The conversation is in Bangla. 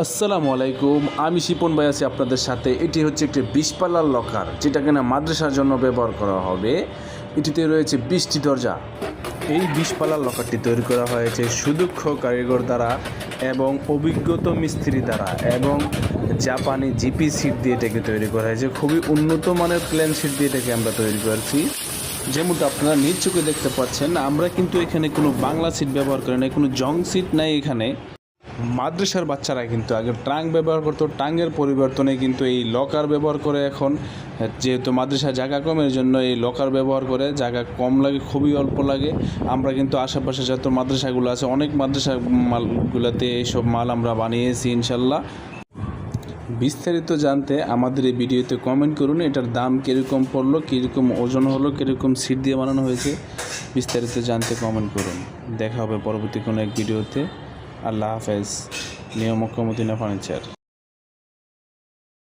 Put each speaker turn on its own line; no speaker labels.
আসসালামু আলাইকুম, আমি শিপন ভাই আছি আপনাদের সাথে। এটি হচ্ছে একটি বিষপালার লকার যেটা কিনা মাদ্রাসার জন্য ব্যবহার করা হবে। এটিতে রয়েছে বিশটি দরজা। এই বিষপালার লকারটি তৈরি করা হয়েছে সুদক্ষ কারিগর দ্বারা এবং অভিজ্ঞত মিস্ত্রি দ্বারা এবং জাপানি জিপি সিট দিয়ে এটাকে তৈরি করা হয়েছে। খুবই উন্নত মানের প্ল্যান সিট দিয়ে এটাকে আমরা তৈরি করেছি। যেমনটা আপনারা নিজ চোখে দেখতে পাচ্ছেন, আমরা কিন্তু এখানে কোনো বাংলা সিট ব্যবহার করি না কোনো জং সিট নাই এখানে। মাদ্রাসার বাচ্চারা কিন্তু আগে ট্রাঙ্ক ব্যবহার করতো ট্রাঙ্গের পরিবর্তনে কিন্তু এই লকার ব্যবহার করে এখন, যেহেতু মাদ্রাসার জায়গা কমের জন্য এই লকার ব্যবহার করে, জায়গা কম লাগে, খুবই অল্প লাগে। আমরা কিন্তু আশেপাশে যত মাদ্রাসাগুলো আছে, অনেক মাদ্রাসা মালগুলোতে এইসব মাল আমরা বানিয়েছি, ইনশাল্লাহ। বিস্তারিত জানতে আমাদের এই ভিডিওতে কমেন্ট করুন, এটার দাম কীরকম পড়ল, কীরকম ওজন হলো, কীরকম সিট দিয়ে বানানো হয়েছে। বিস্তারিত জানতে কমেন্ট করুন। দেখা হবে পরবর্তী কোনো এক ভিডিওতে। আল্লাহ হাফেজ। নিয়ম মদিনা ফার্নিচার